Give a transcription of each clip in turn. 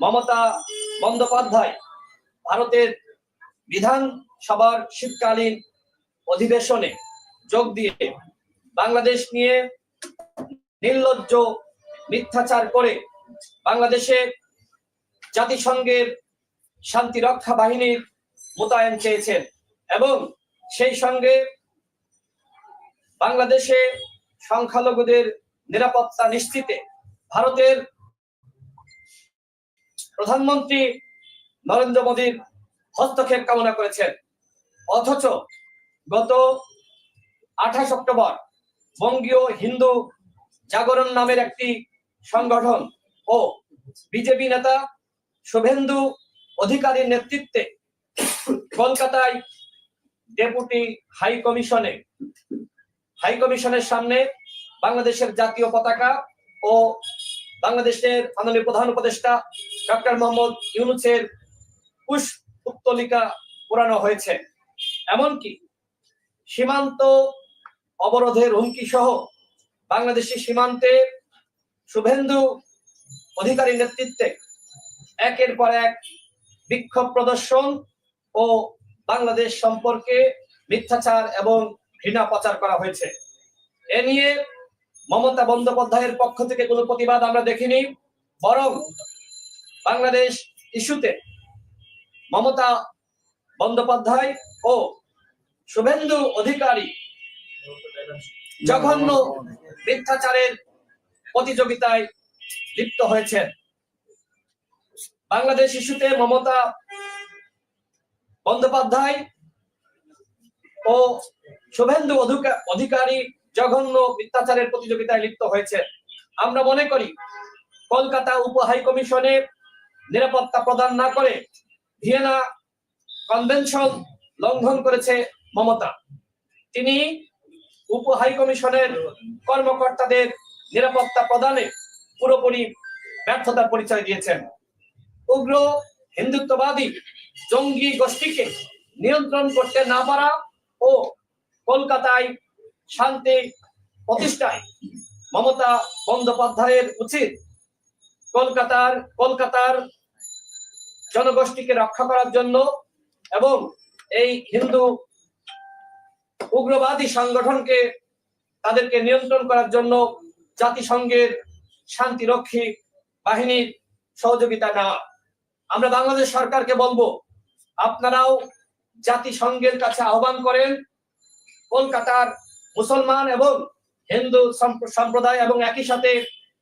মমতা বন্দ্যোপাধ্যায় ভারতের বিধানসভার শীতকালীন অধিবেশনে যোগ দিয়ে বাংলাদেশ নিয়ে নির্লজ্জ মিথ্যাচার করে বাংলাদেশে জাতিসংঘের শান্তি রক্ষা বাহিনীর মোতায়েন চেয়েছেন এবং সেই সঙ্গে বাংলাদেশে সংখ্যালঘুদের নিরাপত্তা নিশ্চিতে ভারতের প্রধানমন্ত্রী নরেন্দ্র মোদীর হস্তক্ষেপ কামনা করেছেন। অথচ গত আঠাশ অক্টোবর বঙ্গীয় হিন্দু জাগরণ নামের একটি সংগঠন ও বিজেপি নেতা শুভেন্দু অধিকারীর নেতৃত্বে কলকাতায় ডেপুটি হাই কমিশনে, হাই কমিশনের সামনে বাংলাদেশের জাতীয় পতাকা ও বাংলাদেশের মাননীয় প্রধান উপদেষ্টা ডক্টর মোহাম্মদ ইউনুসের পুষ উত্তলিকা পোড়ানো হয়েছে। এমনকি সীমান্ত অবরোধের হুমকি সহ বাংলাদেশি সীমান্তে শুভেন্দু অধিকারী নেতৃত্বে একের পর এক বিক্ষোভ প্রদর্শন ও বাংলাদেশ সম্পর্কে মিথ্যাচার এবং ঘৃণা প্রচার করা হয়েছে। এ নিয়ে মমতা বন্দ্যোপাধ্যায়ের পক্ষ থেকে কোনো প্রতিবাদ আমরা দেখিনি, বরং বাংলাদেশ ইস্যুতে মমতা বন্দ্যোপাধ্যায় ও শুভেন্দু অধিকারী জঘন্য মিথ্যাচারের প্রতিযোগিতায় লিপ্ত হয়েছেন। বাংলাদেশ ইস্যুতে মমতা বন্দ্যোপাধ্যায় ও শুভেন্দু অধিকা- অধিকারী জঘন্য মিথ্যাচারের প্রতিযোগিতায় লিপ্ত হয়েছে আমরা মনে করি, কলকাতা উপ হাই নিরাপত্তা প্রদান না করে ভিয়েনা কনভেনশন লঙ্ঘন করেছে মমতা। তিনি উপ হাই কমিশনের কর্মকর্তাদের নিরাপত্তা প্রদানে পুরোপুরি ব্যর্থতার পরিচয় দিয়েছেন। উগ্র হিন্দুত্ববাদী জঙ্গি গোষ্ঠীকে নিয়ন্ত্রণ করতে না পারা ও কলকাতায় শান্তি প্রতিষ্ঠায় মমতা বন্দ্যোপাধ্যায়ের উচিত কলকাতার কলকাতার জনগোষ্ঠীকে রক্ষা করার জন্য এবং এই হিন্দু উগ্রবাদী সংগঠনকে তাদেরকে নিয়ন্ত্রণ করার জন্য জাতিসংঘের শান্তিরক্ষী বাহিনীর সহযোগিতা নেওয়া। আমরা বাংলাদেশ সরকারকে বলব, আপনারাও জাতিসংঘের কাছে আহ্বান করেন, কলকাতার মুসলমান এবং হিন্দু সম্প্রদায় এবং একই সাথে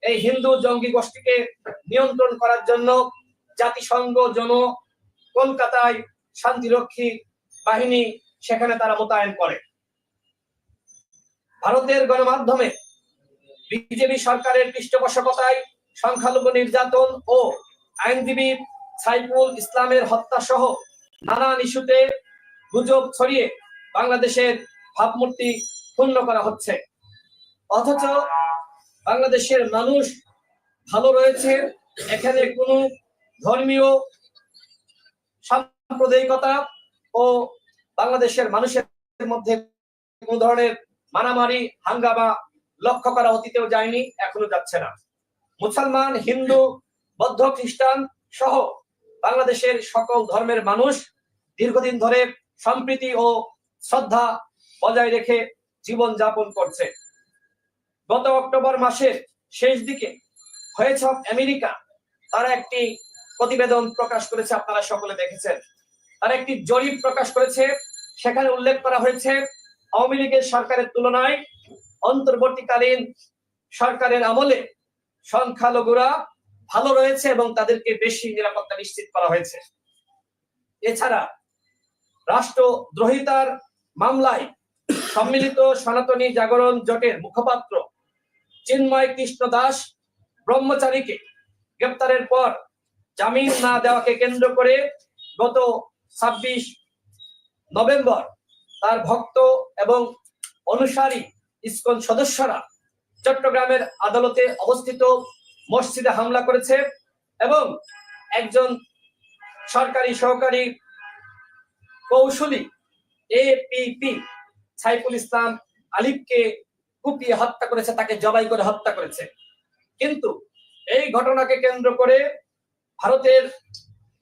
এই হিন্দু জঙ্গি গোষ্ঠীকে নিয়ন্ত্রণ করার জন্য জাতিসংঘ, জন, কলকাতায় শান্তিরক্ষী বাহিনী সেখানে তারা মোতায়েন করে। ভারতের গণমাধ্যমে বিজেপি সরকারের পৃষ্ঠপোষকতায় সংখ্যালঘু নির্যাতন ও আইনজীবী সাইফুল ইসলামের হত্যা সহ নানান ইস্যুতে গুজব ছড়িয়ে বাংলাদেশের ভাবমূর্তি ক্ষুণ্ণ করা হচ্ছে। অথচ বাংলাদেশের মানুষ ভালো রয়েছে, এখানে কোনো ধর্মীয় সাম্প্রদায়িকতা ও বাংলাদেশের মানুষের মধ্যে কোন ধরনের মারামারি, হাঙ্গামা লক্ষ্য করা অতীতেও যায়নি, এখনও যাচ্ছে না। মুসলমান, হিন্দু, বৌদ্ধ, খ্রিস্টান সহ বাংলাদেশের সকল ধর্মের মানুষ দীর্ঘদিন ধরে সম্প্রীতি ও শ্রদ্ধা বজায় রেখে জীবন যাপন করছে। গত অক্টোবর মাসের শেষ দিকে হয়েছে আমেরিকা, তারা একটি প্রতিবেদন প্রকাশ করেছে, আপনারা সকলে দেখেছেন। তারা একটি জরিপ প্রকাশ করেছে, সেখানে উল্লেখ করা হয়েছে, আওয়ামী লীগের সরকারের তুলনায় অন্তর্বর্তীকালীন সরকারের আমলে সংখ্যালঘুরা ভালো রয়েছে এবং তাদেরকে বেশি নিরাপত্তা নিশ্চিত করা হয়েছে। এছাড়া রাষ্ট্রদ্রোহিতার মামলায় সম্মিলিত সনাতনী জাগরণ জোটের মুখপাত্র চিন্ময় কৃষ্ণ দাস ব্রহ্মচারীকে গ্রেপ্তারের পর জামিন না দেওয়াকে কেন্দ্র করে গত ছাব্বিশ নভেম্বর তার ভক্ত এবং অনুসারী ইসকন সদস্যরা চট্টগ্রামের আদালতে অবস্থিত মসজিদে হামলা করেছে এবং একজন সরকারি সহকারী কৌশলী এপিপি সাইফুল ইসলাম আলিফকে কুপিয়ে হত্যা করেছে, তাকে জবাই করে হত্যা করেছে। কিন্তু এই ঘটনাকে কেন্দ্র করে ভারতের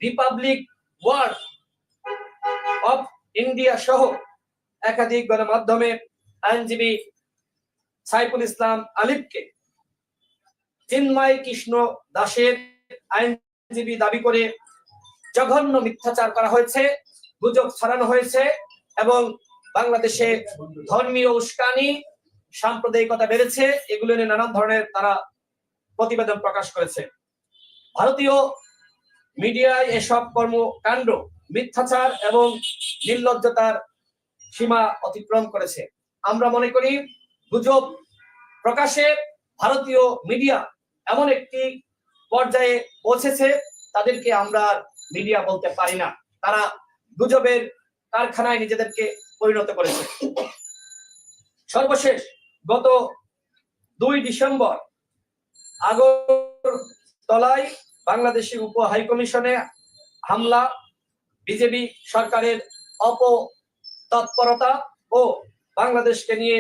রিপাবলিক ওয়ার্ড অফ ইন্ডিয়া সহ একাধিক গণমাধ্যমে আইনজীবী সাইফুল ইসলাম আলিফকে চিন্ময় কৃষ্ণ দাসের আইনজীবী দাবি করে জঘন্য মিথ্যাচার করা হয়েছে, গুজব ছড়ানো হয়েছে এবং বাংলাদেশে ধর্মীয় উস্কানি, সাম্প্রদায়িকতা বেড়েছে। এগুলো নিয়ে নানান ধরনের তারা প্রতিবেদন প্রকাশ করেছে। ভারতীয় মিডিয়ায় এসব কর্মকাণ্ড, মিথ্যাচার এবং নির্লজ্জতার সীমা অতিক্রম করেছে। আমরা মনে করি, গুজব প্রকাশে ভারতীয় মিডিয়া এমন একটি পর্যায়ে পৌঁছেছে, তাদেরকে আমরা মিডিয়া বলতে পারি না। তারা গুজবের কারখানায় নিজেদেরকে পরিণত করেছে। সর্বশেষ, গত দুই ডিসেম্বর আগরতলায় বাংলাদেশি উপ হাইকমিশনে হামলা, বিজেপি সরকারের অপ তৎপরতা ও বাংলাদেশকে নিয়ে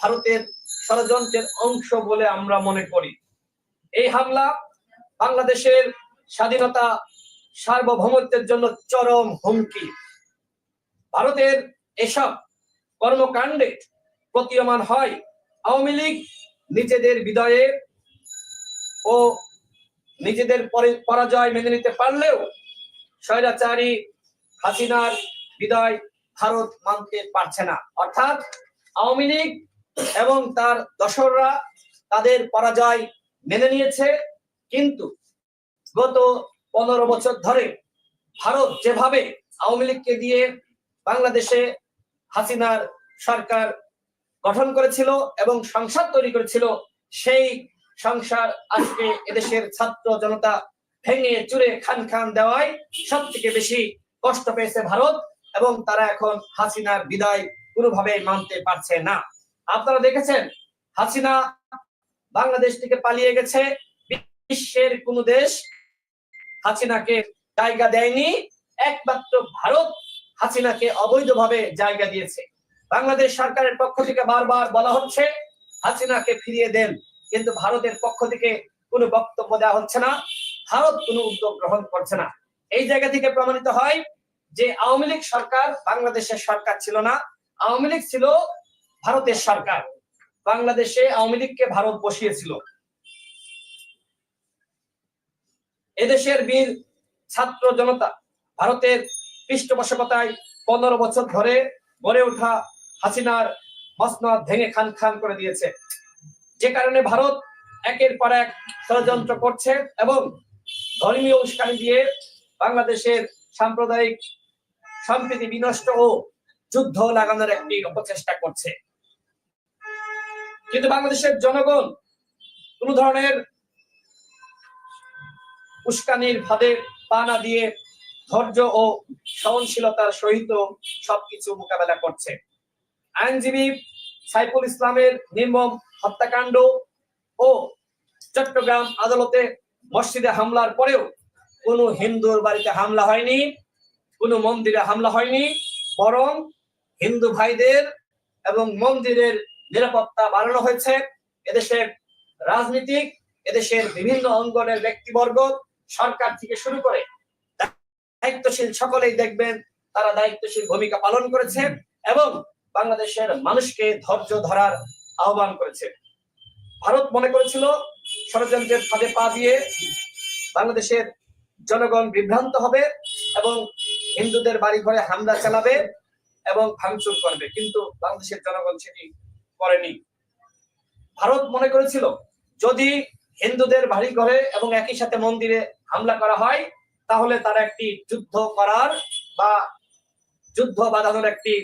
ভারতের ষড়যন্ত্রের অংশ বলে আমরা মনে করি। এই হামলা বাংলাদেশের স্বাধীনতা সার্বভৌমত্বের জন্য চরম হুমকি। ভারতের এসব কর্মকাণ্ডে প্রতীয়মান হয় আওয়ামী লীগ নিজেদের বিদয়ে ও নিজেদের পরে- পরাজয় মেনে নিতে পারলেও স্বৈরাচারী হাসিনার বিদায় ভারত মানতে পারছে না। অর্থাৎ আওয়ামী লীগ এবং তার দশররা তাদের পরাজয় মেনে নিয়েছে, কিন্তু গত পনেরো বছর ধরে ভারত যেভাবে আওয়ামী লীগকে দিয়ে বাংলাদেশে হাসিনার সরকার গঠন করেছিল এবং সংসদ তৈরি করেছিল, সেই সংসার আজকে এদেশের ছাত্র জনতা ভেঙে চুরে খান খান দেওয়ায় সব থেকে বেশি কষ্ট পেয়েছে ভারত এবং তারা এখন হাসিনার বিদায় কোনোভাবে মানতে পারছে না। আপনারা দেখেছেন, হাসিনা বাংলাদেশ থেকে পালিয়ে গেছে, বিশ্বের কোন দেশ হাসিনাকে জায়গা দেয়নি, একমাত্র ভারত হাসিনাকে অবৈধভাবে জায়গা দিয়েছে। বাংলাদেশ সরকারের পক্ষ থেকে বারবার বলা হচ্ছে, হাসিনাকে ফিরিয়ে দেন। কিন্তু ভারতের পক্ষ থেকে কোনো বক্তব্য দেওয়া হচ্ছে না। ভারত কোনো উদ্যোগ গ্রহণ করছে না। এই জায়গা থেকে প্রমাণিত হয় যে আওয়ামী লীগ সরকার বাংলাদেশের সরকার ছিল না। আওয়ামী লীগ ছিল ভারতের সরকার। বাংলাদেশে আওয়ামী লীগকে ভারত বসিয়েছিল। এদেশের বীর ছাত্র জনতা ভারতের পৃষ্ঠপোষকতায় পনেরো বছর ধরে গড়ে ওঠা হাসিনার মসনদ ভেঙে খান খান করে দিয়েছে। যে কারণে ভারত একের পর এক ষড়যন্ত্র করছে এবং ধর্মীয় উস্কানি দিয়ে বাংলাদেশের সাম্প্রদায়িক সম্প্রীতি বিনষ্ট ও যুদ্ধ লাগানোর একটি অপচেষ্টা করছে। কিন্তু বাংলাদেশের জনগণ কোন ধরনের উস্কানির ফাঁদে পা না দিয়ে ধৈর্য ও সহনশীলতার সহিত সবকিছু মোকাবেলা করছে। আইনজীবী সাইফুল ইসলামের নির্মম হত্যাকাণ্ড ও চট্টগ্রাম আদালতে মসজিদে হামলার পরেও কোনো হিন্দুর বাড়িতে হামলা হয়নি, কোনো মন্দিরে হামলা হয়নি, বরং হিন্দু ভাইদের এবং মন্দিরের নিরাপত্তা বাড়ানো হয়েছে। এদেশের রাজনীতিক, এদেশের বিভিন্ন অঙ্গনের ব্যক্তিবর্গ সরকার থেকে শুরু করে দায়িত্বশীল সকলেই দেখবেন তারা দায়িত্বশীল ভূমিকা পালন করেছে এবং বাংলাদেশের মানুষকে ধৈর্য ধরার আহ্বান করেছে। ভারত মনে করেছিল, ষড়যন্ত্রের ফাঁদে পা দিয়ে বাংলাদেশের জনগণ বিভ্রান্ত হবে এবং হিন্দুদের বাড়ি ঘরে হামলা চালাবে এবং ভাঙচুর করবে। কিন্তু বাংলাদেশের জনগণ সেটি করেনি। ভারত মনে করেছিল, যদি হিন্দুদের বাড়ি ঘরে এবং একই সাথে মন্দিরে হামলা করা হয়, তাহলে তারা একটি যুদ্ধ করার বা যুদ্ধ বাঁধানোর একটি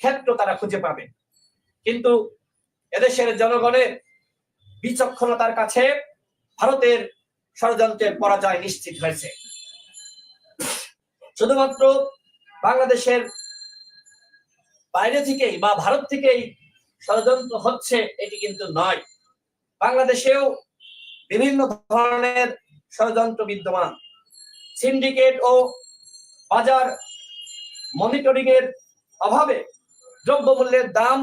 ক্ষেত্র তারা খুঁজে পাবে। কিন্তু এদেশের জনগণের বিচক্ষণতার কাছে ভারতের ষড়যন্ত্রের পরাজয় নিশ্চিত হয়েছে। শুধুমাত্র বাংলাদেশের বাইরে থেকেই বা ভারত থেকেই ষড়যন্ত্র হচ্ছে, এটি কিন্তু নয়। বাংলাদেশেও বিভিন্ন ধরনের ষড়যন্ত্র বিদ্যমান। সিন্ডিকেট ও বাজার মনিটরিং এর অভাবে দ্রব্যমূল্যের দাম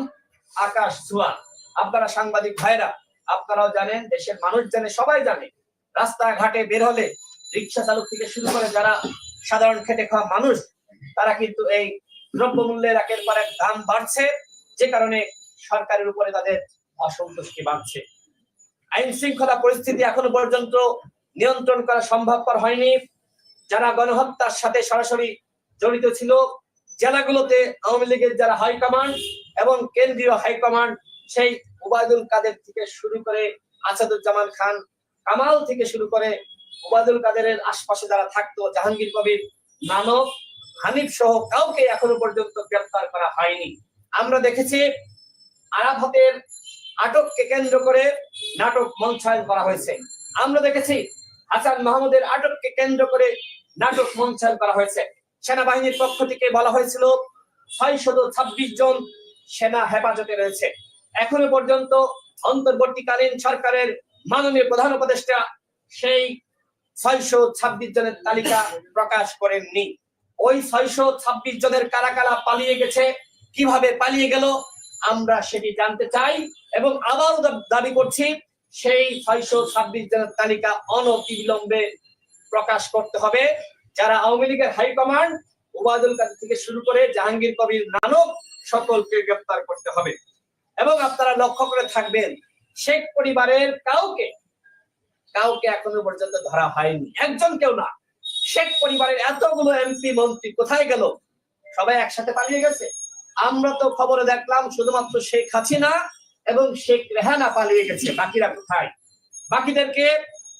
আকাশ ছোঁয়া আপনারা সাংবাদিক ভাইরা, আপনারাও জানেন, দেশের মানুষ জানে, সবাই জানে, রাস্তাঘাটে বের হলে রিক্সা চালক থেকে শুরু করে যারা সাধারণ খেটে খাওয়া মানুষ, তারা কিন্তু এই দ্রব্যমূল্যের একের পর এক দাম বাড়ছে, যে কারণে সরকারের উপরে তাদের অসন্তুষ্টি বাড়ছে। আইন শৃঙ্খলা পরিস্থিতি এখনও পর্যন্ত নিয়ন্ত্রণ করা সম্ভবপর হয়নি। যারা গণহত্যার সাথে সরাসরি জড়িত ছিল জেলাগুলোতে আওয়ামী লীগের যারা হাইকমান্ড এবং কেন্দ্রীয় হাইকমান্ড সেই ওবায়দুল কাদের থেকে শুরু করে আসাদুজ্জামান খান কামাল থেকে শুরু করে ওবায়দুল কাদেরের আশপাশে যারা থাকতো, জাহাঙ্গীর কবির নানক হানিফ সহ কাউকে এখনও পর্যন্ত গ্রেপ্তার করা হয়নি। আমরা দেখেছি আরাফাতের আটককে কেন্দ্র করে নাটক মঞ্চায়ন করা হয়েছে। আমরা দেখেছি হাসান মাহমুদের আটককে কেন্দ্র করে নাটক মঞ্চায়ন করা হয়েছে। সেনাবাহিনীর পক্ষ থেকে বলা হয়েছিল, ছয়শত ছাব্বিশ জন সেনা হেফাজতে রয়েছে। এখনও পর্যন্ত অন্তর্বর্তীকালীন সরকারের মাননীয় প্রধান উপদেষ্টা সেই ছয়শো ছাব্বিশ জনের তালিকা প্রকাশ করেননি। ওই ছয়শো ছাব্বিশ জনের কারা কারা পালিয়ে গেছে। কীভাবে পালিয়ে গেল, আমরা সেটি জানতে চাই এবং আবারও দাবি করছি, সেই ছয়শো ছাব্বিশ জনের তালিকা অনতিবিলম্বে প্রকাশ করতে হবে। যারা আওয়ামী লীগের হাইকমান্ড ওবায়দুল কাদের থেকে শুরু করে জাহাঙ্গীর কবির নানক সকলকে গ্রেপ্তার করতে হবে। এবং আপনারা লক্ষ্য করে থাকবেন, শেখ পরিবারের কাউকে কাউকে এখনও পর্যন্ত ধরা হয়নি। একজন কেউ না। শেখ পরিবারের এতগুলো এমপি মন্ত্রী কোথায় গেল? সবাই একসাথে পালিয়ে গেছে। আমরা তো খবরে দেখলাম, শুধুমাত্র শেখ হাসিনা এবং শেখ রেহানা পালিয়ে গেছে। বাকিরা কোথায়? বাকিদেরকে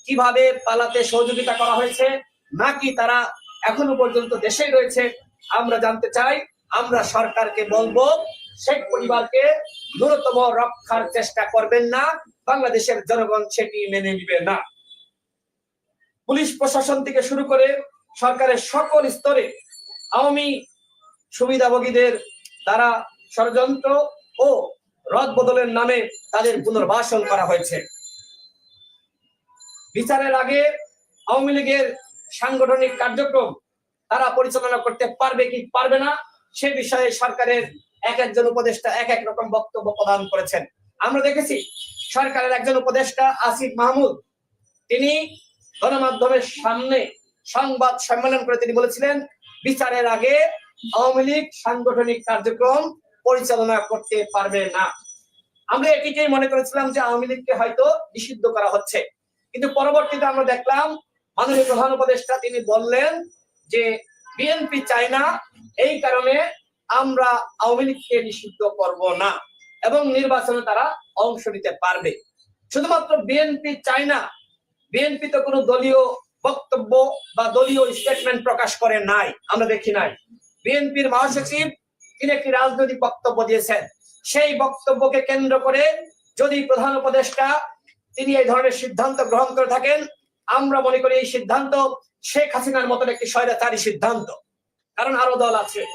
কীভাবে পালাতে সহযোগিতা করা হয়েছে? নাকি তারা এখনও পর্যন্ত দেশেই রয়েছে? আমরা জানতে চাই, আমরা সরকারকে বলব, শেখ পরিবারকে ন্যূনতম রক্ষার চেষ্টা করবেন না, বাংলাদেশের জনগণ সেটি মেনে নিবে না। পুলিশ প্রশাসন থেকে শুরু করে সরকারের সকল স্তরে আওয়ামী সুবিধাভোগীদের দ্বারা ষড়যন্ত্র ও রদ বদলের নামে তাদের পুনর্বাসন করা হয়েছে। বিচারের আগে আওয়ামী লীগের সাংগঠনিক কার্যক্রম তারা পরিচালনা করতে পারবে কি পারবে না, সে বিষয়ে সরকারের এক একজন উপদেষ্টা এক এক রকম বক্তব্য প্রদান করেছেন। আমরা দেখেছি সরকারের একজন উপদেষ্টা আসিফ মাহমুদ, তিনি গণমাধ্যমের সামনে সংবাদ সম্মেলন করে তিনি বলেছিলেন, বিচারের আগে আওয়ামী লীগ সাংগঠনিক কার্যক্রম পরিচালনা করতে পারবে না। আমরা এটিকেই মনে করেছিলাম যে আওয়ামী লীগকে হয়তো নিষিদ্ধ করা হচ্ছে। কিন্তু পরবর্তীতে আমরা দেখলাম মাননীয় প্রধান উপদেষ্টা তিনি বললেন যে বিএনপি চায় না এই কারণে আমরা আওয়ামী লীগকে নিষিদ্ধ করব না এবং নির্বাচনে তারা অংশ নিতে পারবে। শুধুমাত্র বিএনপি চায় না বিএনপি তো কোনো দলীয় বক্তব্য বা দলীয় স্টেটমেন্ট প্রকাশ করে নাই, আমরা দেখি নাই। বিএনপির মহাসচিব, তিনি একটি রাজনৈতিক বক্তব্য দিয়েছেন। সেই বক্তব্যকে কেন্দ্র করে যদি প্রধান উপদেষ্টা তিনি এই ধরনের সিদ্ধান্ত গ্রহণ করে থাকেন আমরা মনে করি এই সিদ্ধান্ত শেখ হাসিনার মতন একটি স্বৈরাচারী সিদ্ধান্ত। কারণ আরও দল আছে।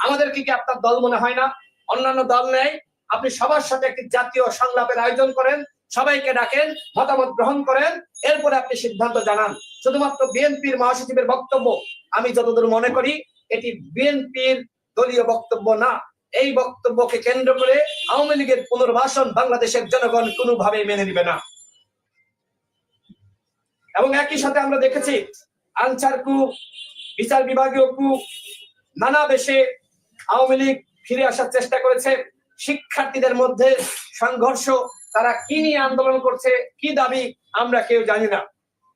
আমাদের কি আপনার দল মনে হয় না? অন্যান্য দল নেই। আপনি সবার সাথে একটি জাতীয় সংলাপের আয়োজন করেন, সবাইকে ডাকেন, মতামত গ্রহণ করেন, এরপরে আপনি সিদ্ধান্ত জানান। শুধুমাত্র বিএনপির মহাসচিবের বক্তব্য আমি যতদূর মনে করি, এটি বিএনপির দলীয় বক্তব্য না। এই বক্তব্যকে কেন্দ্র করে আওয়ামী লীগের পুনর্বাসন বাংলাদেশের জনগণ কোনোভাবে মেনে নিবে না। এবং একই সাথে আমরা দেখেছি আনসার কু, বিচার বিভাগীয় কু নানা দেশে আওয়ামী লীগ ফিরে আসার চেষ্টা করেছে। শিক্ষার্থীদের মধ্যে সংঘর্ষ, তারা কি নিয়ে আন্দোলন করছে, কি দাবি, আমরা কেউ জানি না।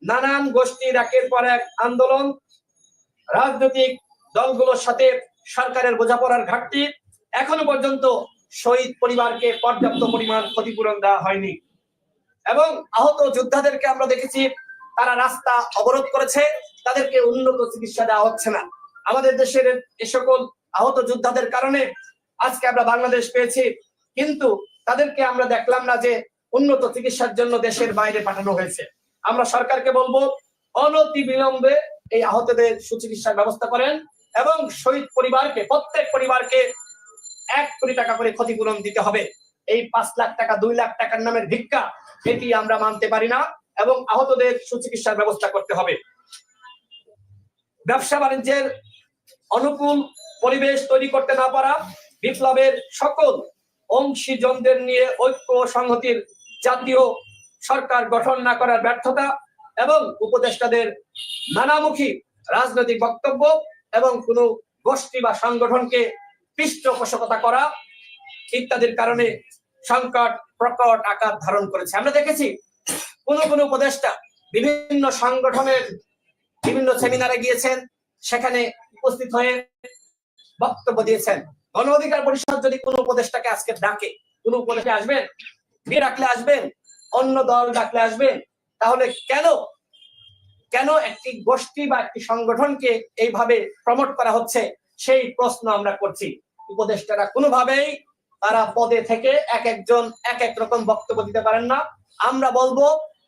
নানান গোষ্ঠীর একের পর এক আন্দোলন, রাজনৈতিক দলগুলোর সাথে সরকারের বোঝাপড়ার ঘাটতি, এখনও পর্যন্ত শহীদ পরিবারকে পর্যাপ্ত পরিমাণ ক্ষতিপূরণ দেওয়া হয়নি। এবং আহত যোদ্ধাদেরকে আমরা দেখেছি তারা রাস্তা অবরোধ করেছে, তাদেরকে উন্নত চিকিৎসা দেওয়া হচ্ছে না। আমাদের দেশের এ সকল আহত যোদ্ধাদের কারণে আজকে আমরা বাংলাদেশ পেয়েছি, কিন্তু তাদেরকে আমরা দেখলাম না যে উন্নত চিকিৎসার জন্য দেশের বাইরে পাঠানো হয়েছে। আমরা সরকারকে বলব অনতি বিলম্বে এই আহতদের সুচিকিৎসার ব্যবস্থা করেন এবং শহীদ পরিবারকে, প্রত্যেক পরিবারকে এক কোটি টাকা করে ক্ষতিপূরণ দিতে হবে। এই পাঁচ লাখ টাকা, দুই লাখ টাকার নামের ভিক্ষা এটি আমরা মানতে পারি না। এবং আহতদের সুচিকিৎসার ব্যবস্থা করতে হবে। ব্যবসা বাণিজ্যের অনুকূল পরিবেশ তৈরি করতে না পারা বিপ্লবের সকল অংশীজনদের নিয়ে ঐক্য সংহতির জাতীয় সরকার গঠন না করার ব্যর্থতা এবং উপদেষ্টাদের নানামুখী রাজনৈতিক বক্তব্য এবং কোনো গোষ্ঠী বা সংগঠনকে পৃষ্ঠপোষকতা করা ইত্যাদির কারণে সংকট, প্রকট আকার ধারণ করেছে। আমরা দেখেছি কোন কোন উপদেষ্টা বিভিন্ন সংগঠনের বিভিন্ন সেমিনারে গিয়েছেন, সেখানে উপস্থিত হয়ে বক্তব্য দিয়েছেন। গণ অধিকার পরিষদ যদি কোনো উপদেষ্টাকে আজকে ডাকে, কোন উপদেশে আসবেন বিয়ে ডাকলে আসবেন, অন্য দল ডাকলে আসবেন, তাহলে কেন কেন একটি গোষ্ঠী বা একটি সংগঠনকে এইভাবে প্রমোট করা হচ্ছে, সেই প্রশ্ন আমরা করছি। উপদেষ্টারা কোনোভাবেই তারা পদে থেকে এক একজন এক এক রকম বক্তব্য দিতে পারেন না। আমরা বলব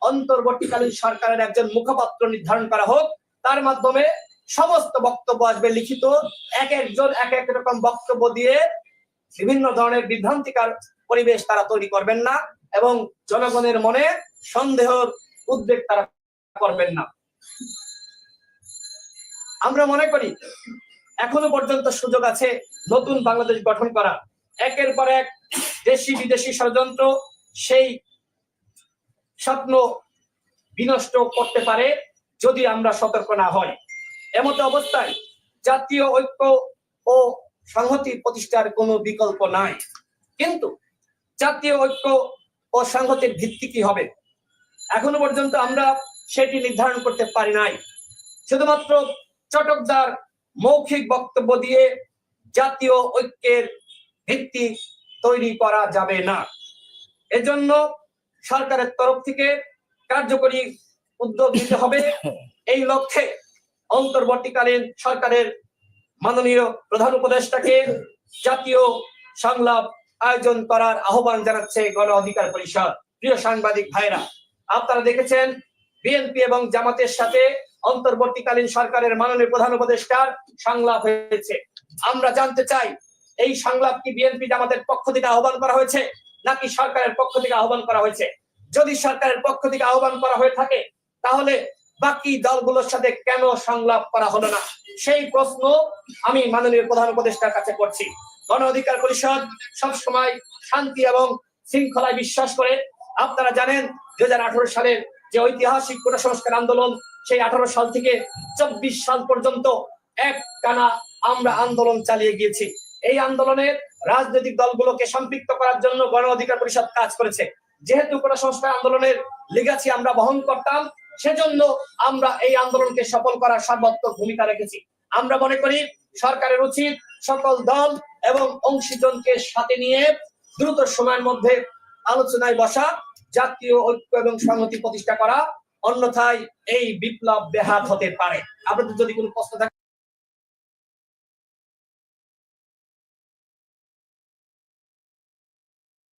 অন্তর্বর্তীকালীন সরকারের একজন মুখপাত্র নির্ধারণ করা হোক, তার মাধ্যমে সমস্ত বক্তব্য আসবে লিখিত, এক একজন এক এক রকম বক্তব্য দিয়ে বিভিন্ন ধরনের বিভ্রান্তিকার পরিবেশ তারা তৈরি করবেন না এবং জনগণের মনে সন্দেহর উদ্বেগ তারা করবেন না। আমরা মনে করি, এখনও পর্যন্ত সুযোগ আছে নতুন বাংলাদেশ গঠন করা একের পর এক দেশি বিদেশি ষড়যন্ত্র, সেই স্বপ্ন বিনষ্ট করতে পারে যদি আমরা সতর্ক না হই। এমত অবস্থায় জাতীয় ঐক্য ও সংহতি প্রতিষ্ঠার কোনো বিকল্প নাই। কিন্তু জাতীয় ঐক্য ও সংহতির ভিত্তি কি হবে? এখনও পর্যন্ত আমরা সেটি নির্ধারণ করতে পারি নাই। শুধুমাত্র চটকদার মৌখিক বক্তব্য দিয়ে জাতীয় ঐক্যের ভিত্তি তৈরি করা যাবে না। এজন্য সরকারের তরফ থেকে কার্যকরী উদ্যোগ নিতে হবে। এই লক্ষ্যে অন্তর্বর্তীকালীন সরকারের মাননীয় প্রধান উপদেষ্টাকে জাতীয় সংলাপ আয়োজন করার আহ্বান জানাচ্ছে গণ অধিকার পরিষদ। প্রিয় সাংবাদিক ভাইরা, আপনারা দেখেছেন, বিএনপি এবং জামাতের সাথে অন্তর্বর্তীকালীন সরকারের মাননীয় প্রধান উপদেষ্টার সংলাপ হয়েছে। আমরা জানতে চাই, এই সংলাপ কি বিএনপি জামাতের পক্ষ থেকে আহ্বান করা হয়েছে? নাকি সরকারের পক্ষ থেকে আহ্বান করা হয়েছে? যদি সরকারের পক্ষ থেকে আহ্বান করা হয়ে থাকে, তাহলে বাকি দলগুলোর সাথে কেন সংলাপ করা হলো না? সেই প্রশ্ন আমি মাননীয় প্রধান উপদেষ্টার কাছে করছি। গণ অধিকার পরিষদ সবসময় শান্তি এবং শৃঙ্খলায় বিশ্বাস করে। আপনারা জানেন দু হাজার আঠারো সালের যে ঐতিহাসিক কোটা সংস্কার আন্দোলন, সেই আঠারো সাল থেকে চব্বিশ সাল পর্যন্ত এক টানা আমরা আন্দোলন চালিয়ে গিয়েছি। এই আন্দোলনে রাজনৈতিক দলগুলোকে সম্পৃক্ত করার জন্য গণ অধিকার পরিষদ কাজ করেছে। যেহেতু কোটা সংস্কার আন্দোলনের লিগাছি আমরা বহন করতাম, সেজন্য আমরা এই আন্দোলনকে সফল করার সর্বাত্মক ভূমিকা রেখেছি। আমরা মনে করি সরকারের উচিত সকল দল এবং অংশীজনকে সাথে নিয়ে দ্রুত সময়ের মধ্যে আলোচনায় বসা, জাতীয় ঐক্য এবং সংহতি প্রতিষ্ঠা করা, অন্যথায় এই বিপ্লব ব্যাহাত হতে পারে। আপনাদের যদি কোনো প্রশ্ন থাকে